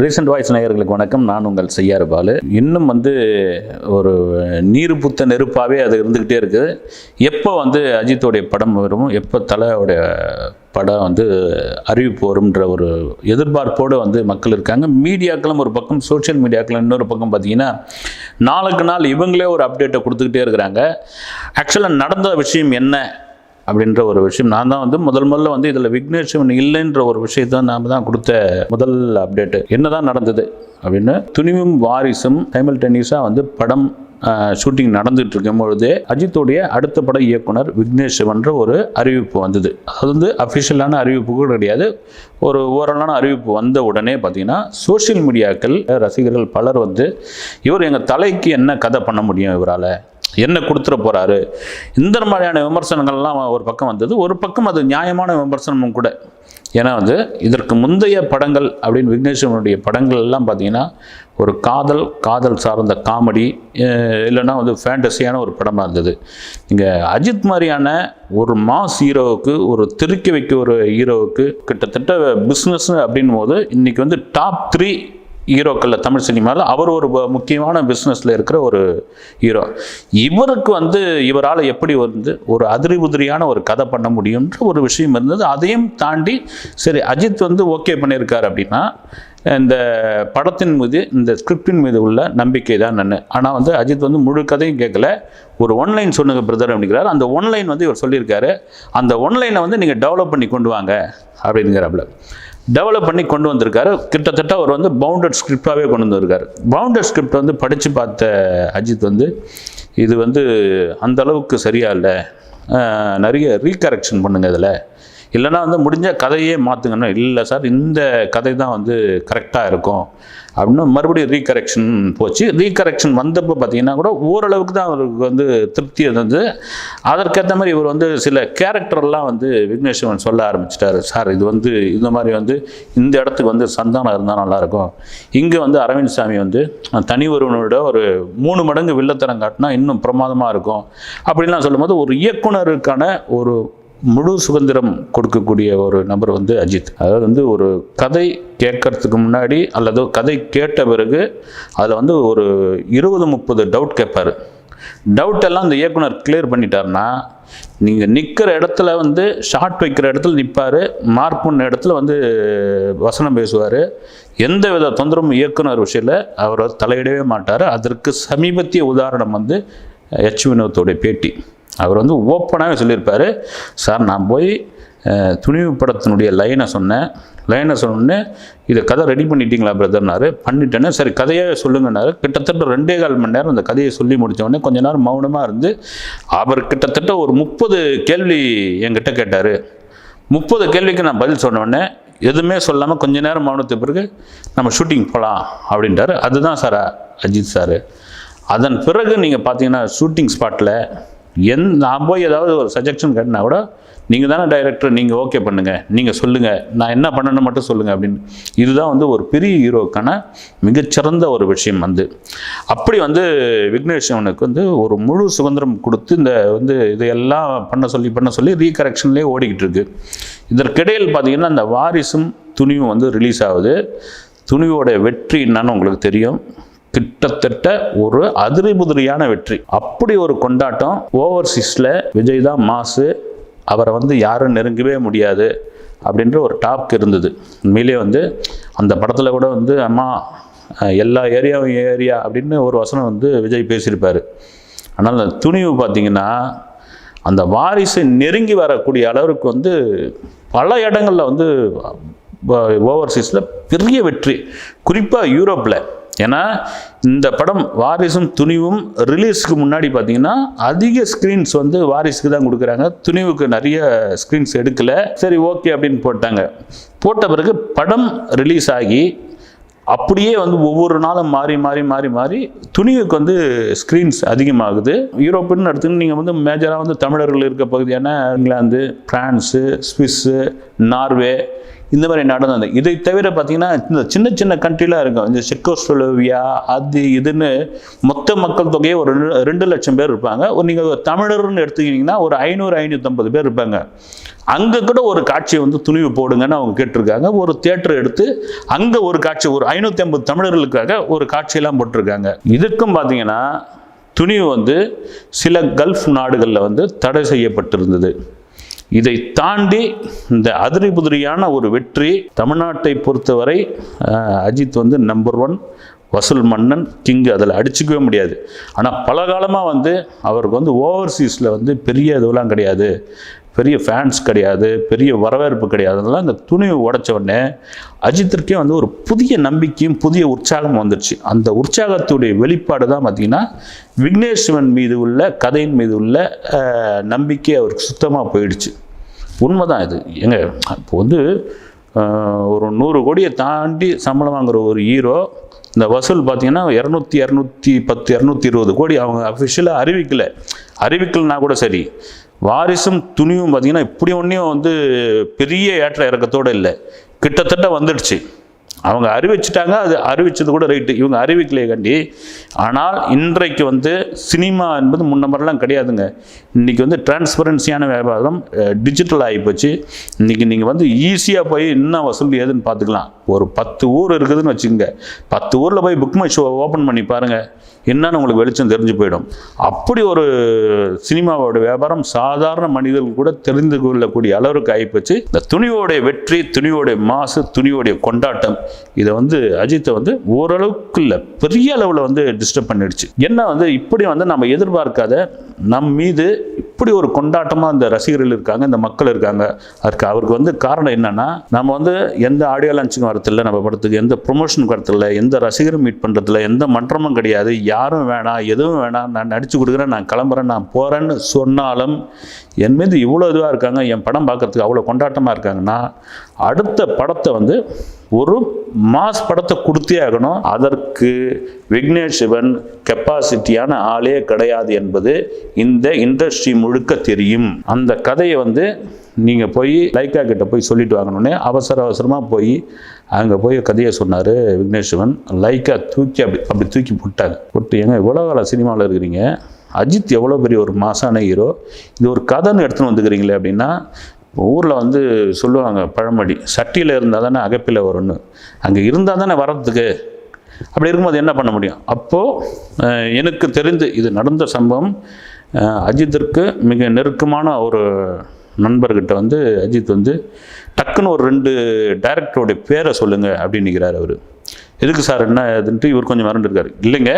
Recent voice நேயர்களுக்கு வணக்கம். நான் உங்கள் செய்யாறு பாலு. இன்னும் வந்து ஒரு நீர் புத்த நெருப்பாகவே அது இருந்துக்கிட்டே இருக்குது. எப்போ வந்து அஜித்தோடைய படம் வரும்? எப்போ தலையோடைய படம் வந்து அறிவிப்பு வரும்ன்ற ஒரு எதிர்பார்ப்போடு வந்து மக்கள் இருக்காங்க. மீடியாக்களும் ஒரு பக்கம் சோஷியல் மீடியாக்களும் இன்னொரு பக்கம் பார்த்தீங்கன்னா நாளுக்கு நாள் இவங்களே ஒரு அப்டேட்டை கொடுத்துக்கிட்டே இருக்கிறாங்க. ஆக்சுவலாக நடந்த விஷயம் என்ன? அப்படின்ற ஒரு விஷயம். நான் தான் வந்து முதல் முதல்ல வந்து இதில் விக்னேஷன் இல்லைன்ற ஒரு விஷயத்தை நாம் தான் கொடுத்த முதல் அப்டேட்டு என்னதான் நடந்தது அப்படின்னு துணிவும் வாரிசும் சைமல்டேனியஸாக வந்து படம் ஷூட்டிங் நடந்துட்டு இருக்கும் பொழுது அஜித்துடைய அடுத்த பட இயக்குனர் விக்னேஷ் என்ற ஒரு அறிவிப்பு வந்தது. அது வந்து அஃபிஷியலான அறிவிப்பு கூட கிடையாது. ஒரு ஓரலான அறிவிப்பு வந்த உடனே பார்த்தீங்கன்னா சோஷியல் மீடியாக்கள் ரசிகர்கள் பலர் வந்து இவர் எங்கள் தலைக்கு என்ன கதை பண்ண முடியும் இவரால்? என்ன கொடுத்துட போகிறாரு இந்த மாதிரியான விமர்சனங்கள்லாம் ஒரு பக்கம் வந்தது. ஒரு பக்கம் அது நியாயமான விமர்சனமும் கூட. ஏன்னா வந்து இதற்கு முந்தைய படங்கள் அப்படின்னு விக்னேஸ்வரனுடைய படங்கள் எல்லாம் பார்த்தீங்கன்னா ஒரு காதல் காதல் சார்ந்த காமெடி இல்லைன்னா வந்து ஃபேண்டஸியான ஒரு படமாக இருந்தது. இங்கே அஜித் மாதிரியான ஒரு மாஸ் ஹீரோவுக்கு ஒரு திருக்கி வைக்க ஒரு ஹீரோவுக்கு கிட்டத்தட்ட பிஸ்னஸ் அப்படின் போது இன்றைக்கி வந்து டாப் த்ரீ ஹீரோக்களில் தமிழ் சினிமாவில் அவர் ஒரு முக்கியமான பிஸ்னஸில் இருக்கிற ஒரு ஹீரோ இவருக்கு வந்து இவரால் எப்படி வந்து ஒரு அதிரி உதிரியான ஒரு கதை பண்ண முடியுன்ற ஒரு விஷயம் இருந்தது. அதையும் தாண்டி சரி அஜித் வந்து ஓகே பண்ணியிருக்கார் அப்படின்னா இந்த படத்தின் மீது இந்த ஸ்கிரிப்டின் மீது உள்ள நம்பிக்கை தான் நான் ஆனால் வந்து அஜித் வந்து முழு கதையும் கேட்கல. ஒரு ஒன்லைன் சொன்னுங்க பிரதர் அப்படிங்கிறார். அந்த ஒன்லைன் வந்து இவர் சொல்லியிருக்காரு. அந்த ஒன்லைனை வந்து நீங்கள் டெவலப் பண்ணி கொண்டு வாங்க அப்படிங்கிறாப்புல. டெவலப் பண்ணி கொண்டு வந்திருக்காரு. கிட்டத்தட்ட அவர் வந்து பவுண்டட் ஸ்கிரிப்டாகவே கொண்டு வந்திருக்காரு. பவுண்டட் ஸ்கிரிப்ட் வந்து படித்து பார்த்த அஜித் வந்து இது வந்து அந்த அளவுக்கு இல்லை. நிறைய ரீகரெக்ஷன் பண்ணுங்க இதில். இல்லைன்னா வந்து முடிஞ்ச கதையே மாற்றுங்கன்னா இல்லை சார் இந்த கதை தான் வந்து கரெக்டாக இருக்கும். அப்படின்னு மறுபடியும் ரீகரெக்ஷன் போச்சு. ரீகரெக்ஷன் வந்தப்போ பார்த்தீங்கன்னா கூட ஓரளவுக்கு தான் அவருக்கு வந்து திருப்தி இருந்தது. அதற்கேற்ற மாதிரி இவர் வந்து சில கேரக்டர்லாம் வந்து விக்னேஸ்வரன் சொல்ல ஆரம்பிச்சிட்டாரு. சார் இது வந்து இந்த மாதிரி வந்து இந்த இடத்துக்கு வந்து சந்தானம் இருந்தால் நல்லாயிருக்கும் இங்கே வந்து அரவிந்த் சாமி வந்து தனி ஒருவனோட ஒரு மூணு மடங்கு வில்லத்தனம் காட்டினா இன்னும் பிரமாதமாக இருக்கும். அப்படின்லாம் சொல்லும்போது ஒரு இயக்குனருக்கான ஒரு முழு சுதந்திரம் கொடுக்கக்கூடிய ஒரு நபர் வந்து அஜித். அதாவது வந்து ஒரு கதை கேட்கறதுக்கு முன்னாடி அல்லது கதை கேட்ட பிறகு அதில் வந்து ஒரு இருபது முப்பது டவுட் கேட்பார். டவுட் எல்லாம் அந்த இயக்குனர் கிளியர் பண்ணிட்டாருன்னா நீங்கள் நிற்கிற இடத்துல வந்து ஷார்ட் வைக்கிற இடத்துல நிற்பார் மார்க் பண்ண இடத்துல வந்து வசனம் பேசுவார். எந்த வித தொந்தரவும் இயக்குனர் விஷயத்தில் அவர் தலையிடவே மாட்டார். அதற்கு சமீபத்திய உதாரணம் வந்து எச் வினோத்தோடைய பேட்டி. அவர் வந்து ஓப்பனாகவே சொல்லியிருப்பார். சார் நான் போய் துணிவு படத்தினுடைய லைனை சொன்னேன். லைனை சொன்னோடனே இதை கதை ரெடி பண்ணிட்டீங்களா பிரதர்னாரு பண்ணிட்டேன்னு சரி கதையாகவே சொல்லுங்கன்னாரு. கிட்டத்தட்ட ரெண்டே கால் மணி நேரம் அந்த கதையை சொல்லி முடித்தவொடனே கொஞ்ச நேரம் மௌனமாக இருந்து அவர் கிட்டத்தட்ட ஒரு முப்பது கேள்வி என்கிட்ட கேட்டார். முப்பது கேள்விக்கு நான் பதில் சொன்ன எதுவுமே சொல்லாமல் கொஞ்ச நேரம் மௌனத்துக்கு பிறகு நம்ம ஷூட்டிங் போகலாம் அப்படின்ட்டாரு. அதுதான் சார் அஜித் சார் அதன் பிறகு நீங்கள் பார்த்தீங்கன்னா ஷூட்டிங் ஸ்பாட்டில் எந் நான் போய் ஏதாவது ஒரு சஜஷன் கேட்டினா கூட நீங்கள் தானே டைரக்டர் நீங்கள் ஓகே பண்ணுங்கள் நீங்கள் சொல்லுங்கள் நான் என்ன பண்ணணும் மட்டும் சொல்லுங்கள் அப்படின்னு. இதுதான் வந்து ஒரு பெரிய ஹீரோக்கான மிகச்சிறந்த ஒரு விஷயம் வந்து. அப்படி வந்து விக்னேஷ்வனுக்கு வந்து ஒரு முழு சுதந்திரம் கொடுத்து இந்த வந்து இதையெல்லாம் பண்ண சொல்லி பண்ண சொல்லி ரீகரெக்ஷன்லேயே ஓடிக்கிட்டு இருக்கு. இதற்கிடையில் பார்த்தீங்கன்னா இந்த வாரிசும் துணிவும் வந்து ரிலீஸ் ஆகுது. துணிவோட வெற்றி என்னன்னு உங்களுக்கு தெரியும். கிட்டத்தட்ட ஒரு அதிரிபுதிரியான வெற்றி. அப்படி ஒரு கொண்டாட்டம் ஓவர்சீஸில் விஜய் தான் மாசு அவரை வந்து யாரும் நெருங்கவே முடியாது அப்படின்ற ஒரு டாப் இருந்தது. உண்மையிலே வந்து அந்த படத்தில் கூட வந்து அம்மா எல்லா ஏரியாவும் ஏரியா அப்படின்னு ஒரு வசனம் வந்து விஜய் பேசியிருப்பார். ஆனால் அந்த துணிவு பார்த்தீங்கன்னா அந்த வாரிசு நெருங்கி வரக்கூடிய அளவுக்கு வந்து பல இடங்களில் வந்து ஓவர்சீஸில் பெரிய வெற்றி. குறிப்பாக யூரோப்பில் ஏன்னா இந்த படம் வாரிசும் துணிவும் ரிலீஸ்க்கு முன்னாடி பார்த்தீங்கன்னா அதிக ஸ்க்ரீன்ஸ் வந்து வாரிசுக்கு தான் கொடுக்குறாங்க. துணிவுக்கு நிறைய ஸ்க்ரீன்ஸ் எடுக்கல. சரி ஓகே அப்படின்னு போட்டாங்க. போட்ட பிறகு படம் ரிலீஸ் ஆகி அப்படியே வந்து ஒவ்வொரு நாளும் மாறி மாறி மாறி மாறி துணிவுக்கு வந்து ஸ்க்ரீன்ஸ் அதிகமாகுது. யூரோப்புன்னு எடுத்துன்னு நீங்கள் வந்து மேஜராக வந்து தமிழர்கள் இருக்க பகுதியான இங்கிலாந்து பிரான்ஸு ஸ்விஸ்ஸு நார்வே இந்த மாதிரி நாடு தான் இதை தவிர பார்த்தீங்கன்னா இந்த சின்ன சின்ன கண்ட்ரிலாம் இருக்கும் இந்த செக்கோஸ்லோவியா அது இதுன்னு மொத்த மக்கள் தொகையே ஒரு ரெண்டு- ரெண்டு லட்சம் பேர் இருப்பாங்க. ஒரு நீங்கள் தமிழர்னு எடுத்துக்கிட்டிங்கன்னா ஒரு ஐநூறு ஐநூற்றம்பது பேர் இருப்பாங்க. அங்கே கூட ஒரு காட்சியை வந்து துணிவு போடுங்கன்னு அவங்க கேட்டிருக்காங்க. ஒரு தியேட்டர் எடுத்து அங்கே ஒரு காட்சி ஒரு ஐநூற்றி ஐம்பது தமிழர்களுக்காக ஒரு காட்சியெல்லாம் போட்டிருக்காங்க. இதுக்கும் பார்த்தீங்கன்னா துணிவு வந்து சில கல்ஃப் நாடுகளில் வந்து தடை செய்யப்பட்டிருந்தது. இதை தாண்டி இந்த அதிரி புதிரியான ஒரு வெற்றி தமிழ்நாட்டை பொறுத்தவரை அஜித் வந்து நம்பர் ஒன் வசூல் மன்னன் கிங் அதில் அடிச்சுக்கவே முடியாது. ஆனால் பல காலமாக வந்து அவருக்கு வந்து ஓவர்சீஸில் வந்து பெரிய இதுவெல்லாம் கிடையாது. பெரிய ஃபேன்ஸ் கிடையாது பெரிய வரவேற்பு கிடையாது. அதெல்லாம் இந்த துணியை உடைச்ச உடனே அஜித்திற்கே வந்து ஒரு புதிய நம்பிக்கையும் புதிய உற்சாகம் வந்துருச்சு. அந்த உற்சாகத்துடைய வெளிப்பாடு தான் பார்த்திங்கன்னா விக்னேஸ்வன் மீது உள்ள கதையின் மீது உள்ள நம்பிக்கை அவருக்கு சுத்தமாக போயிடுச்சு. உண்மைதான் இது. ஏங்க இப்போ வந்து ஒரு நூறு கோடியை தாண்டி சம்பளம் வாங்குற ஒரு ஹீரோ இந்த வசூல் பார்த்தீங்கன்னா இரநூத்தி இரநூத்தி பத்து இரநூத்தி இருபது கோடி அவங்க அஃபிஷியலாக அறிவிக்கலை. அறிவிக்கலைன்னா கூட சரி. வாரிசும் துணிவும் பார்த்தீங்கன்னா இப்படி ஒன்றையும் வந்து பெரிய ஏற்ற இறக்கத்தோடு இல்லை. கிட்டத்தட்ட வந்துடுச்சு. அவங்க அறிவிச்சிட்டாங்க அது அறிவிச்சது கூட ரைட்டு இவங்க அறிவிக்கலையே கண்டி. ஆனால் இன்றைக்கு வந்து சினிமா என்பது முன்ன மாதிரிலாம் கிடையாதுங்க. இன்றைக்கி வந்து டிரான்ஸ்பரன்சியான வியாபாரம் டிஜிட்டல் ஆகிப்போச்சு இன்றைக்கி நீங்கள் வந்து ஈஸியாக போய் என்ன வசூல் ஏதுன்னு பார்த்துக்கலாம். ஒரு பத்து ஊர் இருக்குதுன்னு வச்சுக்கோங்க. பத்து ஊரில் போய் புக் மை ஷோ ஓப்பன் பண்ணி பாருங்கள் என்னன்னு உங்களுக்கு வெளிச்சம் தெரிஞ்சு போயிடும். அப்படி ஒரு சினிமாவோட வியாபாரம் சாதாரண மனிதர்கள் கூட தெரிந்து கொள்ளக்கூடிய அளவுக்கு ஆகிப்போச்சு இந்த துணிவோடைய வெற்றி துணிவோடைய மாசு துணிவோடைய கொண்டாட்டம் இதை வந்து அஜித்தை வந்து ஓரளவுக்கு இல்லை பெரிய அளவில் வந்து டிஸ்டர்ப் பண்ணிடுச்சு. என்ன வந்து இப்படி வந்து நம்ம எதிர்பார்க்காத நம் மீது இப்படி ஒரு கொண்டாட்டமாக இந்த ரசிகர்கள் இருக்காங்க இந்த மக்கள் இருக்காங்க அதுக்கு அவருக்கு வந்து காரணம் என்னன்னா நம்ம வந்து எந்த ஆடியோ லான்ச்சுக்கும் வரதில்லை நம்ம படத்துக்கு எந்த ப்ரொமோஷனுக்கு வரதில்லை எந்த ரசிகரும் மீட் பண்ணுறதில்ல எந்த மன்றமும் கிடையாது யாரும் வேணாம் எதுவும் வேணாம் நான் நடித்து கொடுக்குறேன் நான் கிளம்புறேன் நான் போகிறேன்னு சொன்னாலும் என் மீது இவ்வளோ இதுவாக இருக்காங்க என் படம் பார்க்கறதுக்கு அவ்வளோ கொண்டாட்டமாக இருக்காங்கன்னா அடுத்த படத்தை வந்து ஒரு மாஸ் படத்தை கொடுத்தே ஆகணும். அதற்கு விக்னேஷ் சிவன் கெப்பாசிட்டியான ஆளே கிடையாது என்பது இந்த இண்டஸ்ட்ரி முழுக்க தெரியும். அந்த கதையை வந்து நீங்கள் போய் லைக்கா கிட்ட போய் சொல்லிட்டு வாங்கணுன்னே அவசர அவசரமாக போய் அங்கே போய் கதையை சொன்னார் விக்னேஷ் சிவன். லைக்கா தூக்கி அப்படி அப்படி தூக்கி போட்டாங்க. போட்டு ஏங்க இவ்வளோ கால சினிமாவில் இருக்கிறீங்க? அஜித் எவ்வளோ பெரிய ஒரு மாசான ஹீரோ இது ஒரு கதைன்னு எடுத்துன்னு வந்துக்கிறீங்களே அப்படின்னா ஊரில் வந்து சொல்லுவாங்க பழமொழி. சட்டியில் இருந்தால் தானே அகப்பில் வரும்னு. அங்கே இருந்தால் தானே வர்றதுக்கு. அப்படி இருக்கும்போது என்ன பண்ண முடியும்? அப்போது எனக்கு தெரிந்து இது நடந்த சம்பவம் அஜித்திற்கு மிக நெருக்கமான ஒரு நண்பர்கிட்ட வந்து அஜித் வந்து டக்குன்னு ஒரு ரெண்டு டைரக்டருடைய பேரை சொல்லுங்கள் அப்படின்னுக்கிறார் அவர். எதுக்கு சார் என்ன இதுன்ட்டு இவர் கொஞ்சம் மறந்துருக்காரு இல்லைங்க.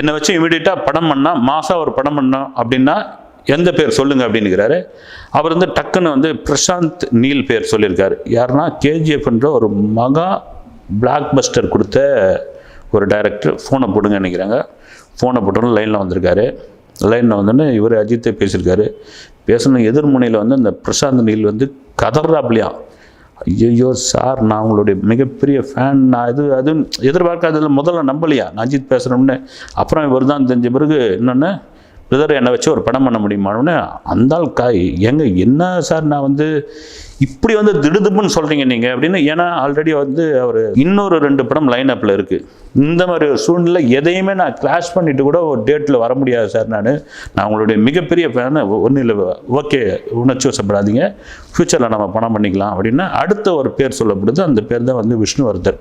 என்னை வச்சு இமீடியட்டாக படம் பண்ணால் மாதம் ஒரு படம் பண்ணோம் அப்படின்னா எந்த பேர் சொல்லுங்கள் அப்படின்னுக்கிறாரு அவர் வந்து டக்குன்னு வந்து பிரசாந்த் நீல் பேர் சொல்லியிருக்காரு. யாருன்னா கேஜிஎஃப்ன்ற ஒரு மகா பிளாக் பஸ்டர் கொடுத்த ஒரு டைரக்டர் ஃபோனை போடுங்க நினைக்கிறாங்க. ஃபோனை போட்டோன்னு லைனில் வந்திருக்காரு. லைனில் வந்தோடனே இவர் அஜித்தே பேசியிருக்காரு. பேசின எதிர்முனையில் வந்து அந்த பிரசாந்த் நீல் வந்து கதறாப்லையா ஐயோ சார் நான் உங்களுடைய மிகப்பெரிய ஃபேன் நான் இது அதுவும் எதிர்பார்க்காததில் முதல்ல நம்பலையா? நான் அஜித் பேசுகிறோம்னு அப்புறம் இவர் தான் தெரிஞ்ச பிறகு என்னென்ன பிரதர் என்னை வச்சு ஒரு படம் பண்ண முடியுமான்னு அந்த ஆள் காய் ஏங்க என்ன சார் நான் வந்து இப்படி வந்து திடுதுப்புன்னு சொல்கிறீங்க நீங்கள் அப்படின்னு ஏன்னா ஆல்ரெடி வந்து அவர் இன்னொரு ரெண்டு படம் லைன் அப்பில் இருக்குது இந்த மாதிரி ஒரு சூழ்நிலை எதையுமே நான் கிளாஷ் பண்ணிட்டு கூட ஒரு டேட்டில் வர முடியாது சார் நான். நான் உங்களுடைய மிகப்பெரிய ஃபேனு ஒன்றும் இல்லை ஓகே உணர்ச்சி வசப்படாதீங்க ஃப்யூச்சரில் நம்ம பணம் பண்ணிக்கலாம் அப்படின்னா அடுத்த ஒரு பேர் சொல்லப்படுது. அந்த பேர் தான் வந்து விஷ்ணுவர்தன்.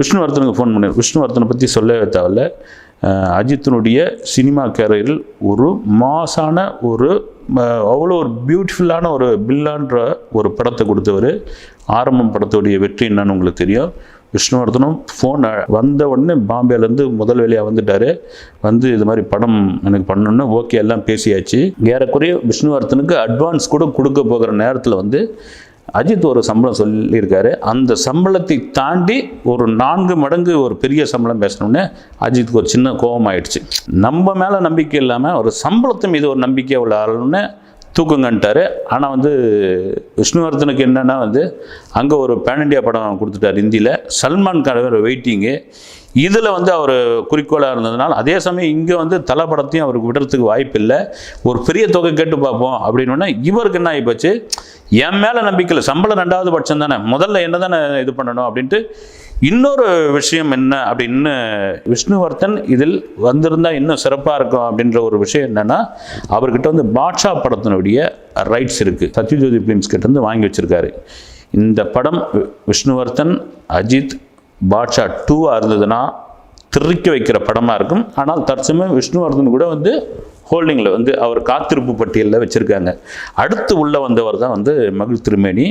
விஷ்ணுவர்தனுக்கு ஃபோன் பண்ணி விஷ்ணுவர்தனை பற்றி சொல்லவே தேவையில்ல. அஜித்தினுடைய சினிமா கேரியரில் ஒரு மாசான ஒரு அவ்வளோ ஒரு பியூட்டிஃபுல்லான ஒரு பில்லான்ற ஒரு படத்தை கொடுத்தவர். ஆரம்பம் படத்துடைய வெற்றி என்னன்னு உங்களுக்கு தெரியும். விஷ்ணுவர்தனும் ஃபோன் வந்த உடனே பாம்பேலேருந்து முதல் வேலையாக வந்துட்டார். வந்து இது மாதிரி படம் எனக்கு பண்ணணுன்னு ஓகே எல்லாம் பேசியாச்சு. ஏறக்குறைய விஷ்ணுவர்தனுக்கு அட்வான்ஸ் கூட கொடுக்க போகிற நேரத்தில் வந்து அஜித் ஒரு சம்பளம் சொல்லியிருக்காரு. அந்த சம்பளத்தை தாண்டி ஒரு நான்கு மடங்கு ஒரு பெரிய சம்பளம் பேசணும்னு அஜித்துக்கு ஒரு சின்ன கோபம் ஆயிடுச்சு நம்ம மேலே நம்பிக்கை இல்லாமல் ஒரு சம்பளத்து மீது ஒரு நம்பிக்கை உள்ள ஆளுன்னு தூக்குங்கன்ட்டார் ஆனால் வந்து விஷ்ணுவர்தனுக்கு என்னென்னா வந்து அங்கே ஒரு பேன் இண்டியா படம் கொடுத்துட்டார் ஹிந்தியில். சல்மான் கான் வெயிட்டிங்கு இதில் வந்து அவர் குறிக்கோளாக இருந்ததுனால அதே சமயம் இங்கே வந்து தலை படத்தையும் அவருக்கு விடுறதுக்கு வாய்ப்பு இல்லை ஒரு பெரிய தொகை கேட்டு பார்ப்போம் அப்படின்னோடனே இவருக்கு என்ன ஆகிப்போச்சு என் மேலே நம்பிக்கை சம்பளம் ரெண்டாவது பட்சம் தானே. முதல்ல என்ன தானே இது பண்ணணும் அப்படின்ட்டு இன்னொரு விஷயம் என்ன அப்படின்னு விஷ்ணுவர்தன் இதில் வந்திருந்தா இன்னும் சிறப்பாக இருக்கும் அப்படின்ற ஒரு விஷயம் என்னன்னா அவர்கிட்ட வந்து பாட்ஷா படத்தினுடைய ரைட்ஸ் இருக்குது சத்யஜோதி ஃபிலிம்ஸ் கிட்ட இருந்து வாங்கி வச்சிருக்காரு. இந்த படம் விஷ்ணுவர்தன் அஜித் பாட்ஷா டூவாக இருந்ததுன்னா திருக்க வைக்கிற படமாக இருக்கும். ஆனால் தற்சமயம் விஷ்ணுவர்தன் கூட வந்து ஹோல்டிங்கில் வந்து அவர் காத்திருப்பு பட்டியலில் வச்சுருக்காங்க. அடுத்து உள்ளே வந்தவர் தான் வந்து மகிழ் திருமேனி.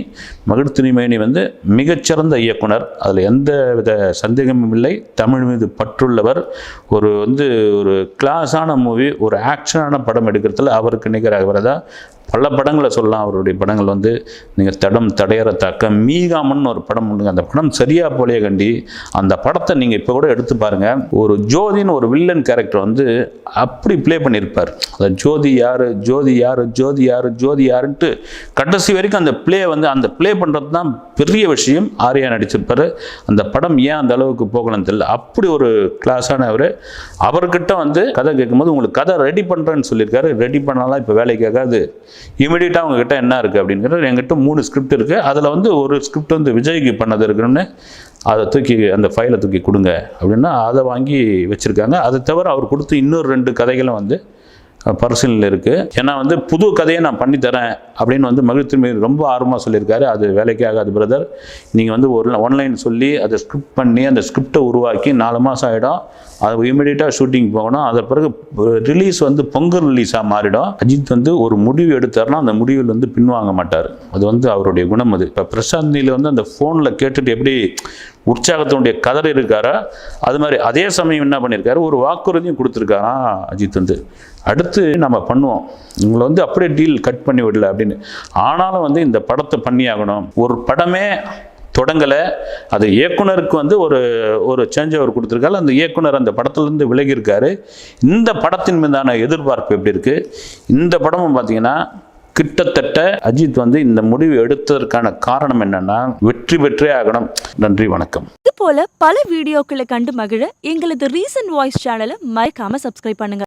மகிழ் திருமேனி வந்து மிகச்சிறந்த இயக்குனர். அதில் எந்த வித சந்தேகமும் இல்லை. தமிழ் மீது பற்றுள்ளவர். ஒரு வந்து ஒரு கிளாஸான மூவி ஒரு ஆக்ஷனான படம் எடுக்கிறதுல அவருக்கு நிகராக தான் பல படங்களை சொல்லலாம். அவருடைய படங்கள் வந்து நீங்கள் தடம் தடையற தக்க மீகாமன் ஒரு படம் உண்டுங்க அந்த படம் சரியா போலே கண்டி அந்த படத்தை நீங்கள் இப்போ கூட எடுத்து பாருங்கள் ஒரு ஜோதின்னு ஒரு வில்லன் கேரக்டர் வந்து அப்படி ப்ளே பண்ணியிருப்பார் அந்த ஜோதி யார் ஜோதி யார் ஜோதி யாரு ஜோதி யாருன்ட்டு கடைசி வரைக்கும் அந்த ப்ளே வந்து அந்த ப்ளே பண்ணுறது தான் பெரிய விஷயம். ஆர்யா நடிச்சிருப்பார். அந்த படம் ஏன் அந்த அளவுக்கு போகணும்னு தெரியல. அப்படி ஒரு கிளாஸானவர் அவர்கிட்ட வந்து கதை கேட்கும்போது உங்களுக்கு கதை ரெடி பண்ணுறேன்னு சொல்லியிருக்காரு. ரெடி பண்ணாலாம் இப்போ வேலைக்கு ஆகாது. இமீடியட்டாக உங்ககிட்ட என்ன இருக்குது அப்படிங்கிறது எங்கிட்ட மூணு ஸ்கிரிப்ட் இருக்குது அதில் வந்து ஒரு ஸ்கிரிப்ட் வந்து விஜய்க்கு பண்ணது இருக்குன்னு அதை தூக்கி அந்த ஃபைலை தூக்கி கொடுங்க அப்படின்னா அதை வாங்கி வச்சுருக்காங்க. அதை தவிர அவர் கொடுத்து இன்னொரு ரெண்டு கதைகளும் வந்து பரிசீலனையில் இருக்குது ஏன்னா வந்து புது கதையை நான் பண்ணி தரேன் அப்படின்னு வந்து மகிழ்ச்சி ரொம்ப ஆர்வமாக சொல்லியிருக்காரு. அது வேலைக்கே ஆகாது பிரதர் நீங்கள் வந்து ஒரு ஒன்லைன் சொல்லி அதை ஸ்கிரிப்ட் பண்ணி அந்த ஸ்கிரிப்டை உருவாக்கி நாலு மாதம் ஆகிடும் அது இமீடியட்டாக ஷூட்டிங் போகணும். அதன் பிறகு ரிலீஸ் வந்து பொங்கல் ரிலீஸாக மாறிடும். அஜித் வந்து ஒரு முடிவு எடுத்தாருன்னா அந்த முடிவில் வந்து பின்வாங்க மாட்டார். அது வந்து அவருடைய குணம் அது. இப்போ பிரசாந்த் நீல் வந்து அந்த ஃபோனில் கேட்டுட்டு எப்படி உற்சாகத்தினுடைய கதர் இருக்காரா? அது மாதிரி அதே சமயம் என்ன பண்ணியிருக்காரு ஒரு வாக்குறுதியும் கொடுத்துருக்காராம் அஜித் வந்து. அடுத்து நம்ம பண்ணுவோம். உங்களை வந்து அப்படியே டீல் கட் பண்ணி விடல அப்படின்னு. ஆனாலும் வந்து இந்த படத்தை பண்ணி ஆகணும் ஒரு படமே தொடங்கலை. அது இயக்குனருக்கு வந்து ஒரு ஒரு சேஞ்ச் ஓவர் கொடுத்துருக்காரு. அந்த இயக்குனர் அந்த படத்துலேருந்து விலகியிருக்காரு. இந்த படத்தின் மீதான எதிர்பார்ப்பு எப்படி இருக்குது இந்த படமும் பார்த்திங்கன்னா கிட்டத்தட்ட அஜித் வந்து இந்த முடிவு எடுத்ததற்கான காரணம் என்னன்னா வெற்றி பெற்றே ஆகணும். நன்றி வணக்கம். இது போல பல வீடியோக்களை கண்டு மகிழ எங்களது ரீசன்ட் வாய்ஸ் சேனலை மறக்காம சப்ஸ்கிரைப் பண்ணுங்க.